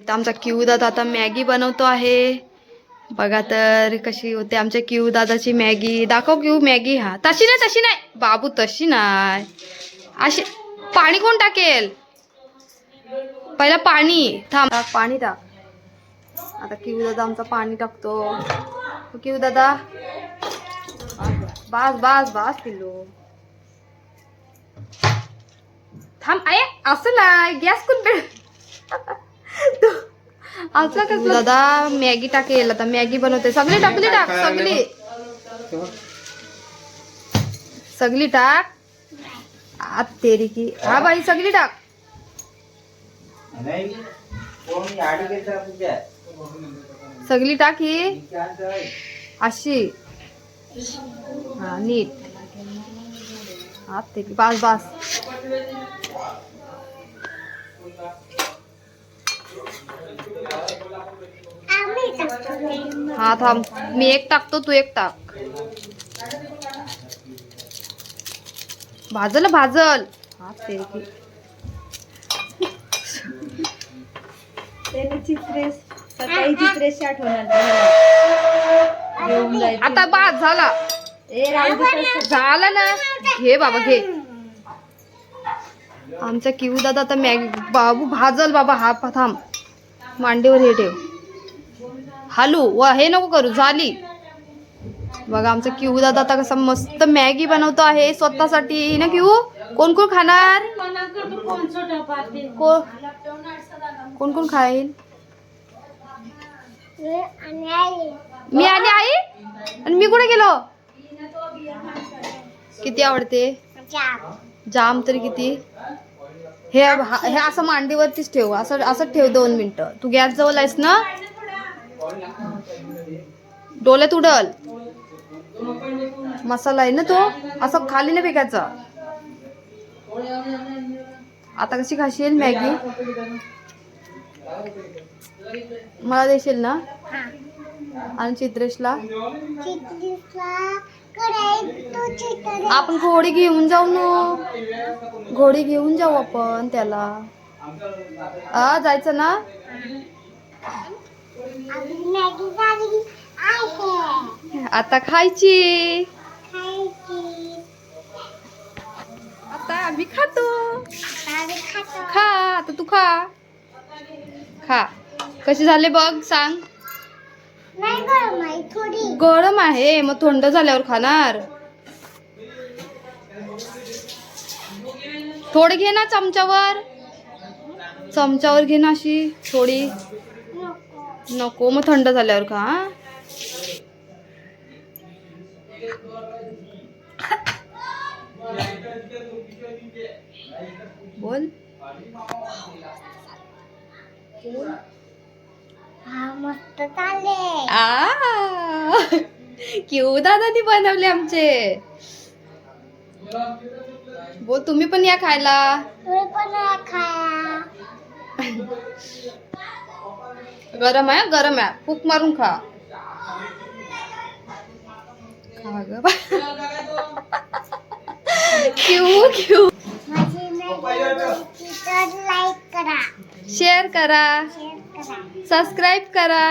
तर आमचा क्यू दादा आता मॅगी बनवतो आहे. बघा तर कशी होते आमच्या क्यू दादाची मॅगी. दाखव क्यू मॅगी हा. तशी नाही तशी नाही. बाबू तशी नाही. अशी पाणी कोण टाकेल? पहिला पाणी. थांब. पाणी टाक आता क्यू दादा आमचा पाणी टाकतो. क्यू दादा. बास बास बास किलो थांब आहे असं नाही. गॅस कोण पेळ असं कसं दादा मॅगी टाकेल आता. मॅगी बनवते. सगळी टाकली टाक सगळी. सगळी टाक. आत तेरी की. हा बाई सगळी टाक. सगळी टाक ही. अशी. हा नीट. आत तेरी. बास बास. हा थांब. मी एक टाकतो तू एक टाक. भाजल भाजल. हा ते सकाळी आता भाज झाला. झाला ना. घे बाबा घे. आमचा किऊ दादा आता मॅगी बाबू भाजल बाबा हा थांब. मांडीवर हे ठेव. हालू व हे नको करू झाली. बघा आमचा क्यू दादा आता कसा मस्त मॅगी बनवतो आहे स्वतःसाठी. ना क्यू? कोण कोण खाणार? कोण कोण खाईल? मी आली आई? आणि मी कुठे गेलो? किती आवडते? जाम तरी किती? हे हा- असं मांडीवरतीच ठेव. असं असं ठेव दोन मिनिटं. तू गॅस जवळ आहेस ना? डोल्यात उडल. मसाला आहे ना तो? असं खाली नाही फेकायचा. आता कशी खाशील मॅगी? मला देशील ना? आणि चित्रेशला आपण घोडी घेऊन जाऊ ना. घोडी घेऊन जाऊ आपण त्याला. आ जायचं ना? आता खायची. आता आम्ही खातो. खा आता तू खा. खा. कसे झाले बघ सांग. गरम आहे मग थंड झाल्यावर खाणार. थोडी घे ना चमच्यावर. चमच्यावर घे ना अशी थोडी. नको मग थंड झाल्यावर खा बोल बोल. मस्त चालले आ क्यू दादानी बनवले आमचे. बोल तुम्ही पण या खायला. तुम्ही पण खाया. गरम आहे गरम आहे. फूक मारून खा. खा ग बा. क्यू क्यू लाईक करा. शेअर करा. सबस्क्राईब करा.